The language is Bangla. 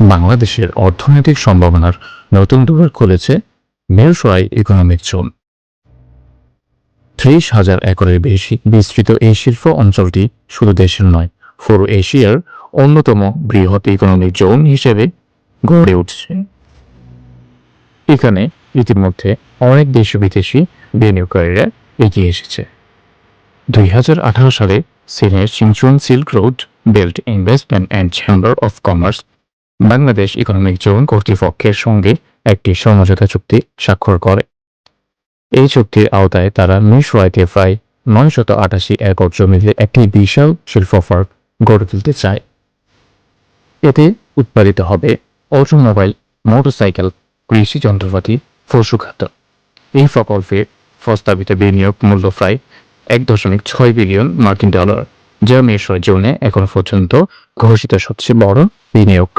বাংলাদেশের অর্থনৈতিক সম্ভাবনার নতুন দুয়ার খুলেছে মেরসরাই ইকোনমিক জোন ত্রিশ হাজার একরের বেশি বিস্তৃত এই শিল্প অঞ্চলটি শুধু দেশের নয়, পুরো এশিয়ার অন্যতম বৃহৎ ইকোনমিক জোন হিসেবে গড়ে উঠছে। এখানে ইতিমধ্যে অনেক দেশ বিদেশি বিনিয়োগকারীরা এগিয়ে এসেছে। দুই হাজার আঠারো সালে চীনের Sichuan silk road, belt investment and chamber of commerce Bangladesh economic zone কর্তৃপক্ষের সঙ্গে একটি সমঝোতা চুক্তি স্বাক্ষর করে। এই চুক্তির আওতায় তারা মিশরাইতে প্রায় নয় শত আটাশি একর জমিতে একটি বিশাল শিল্প পার্ক গড়ে তুলতে চায়। এতে উৎপাদিত হবে অটোমোবাইল, মোটরসাইকেল, কৃষি যন্ত্রপাতি খাদ্য এই প্রকল্পে প্রস্তাবিত বিনিয়োগ মূল্য প্রায় এক দশমিক ছয় বিলিয়ন মার্কিন ডলার, যা মিশর জোনে এখন পর্যন্ত ঘোষিত সবচেয়ে বড় বিনিয়োগ।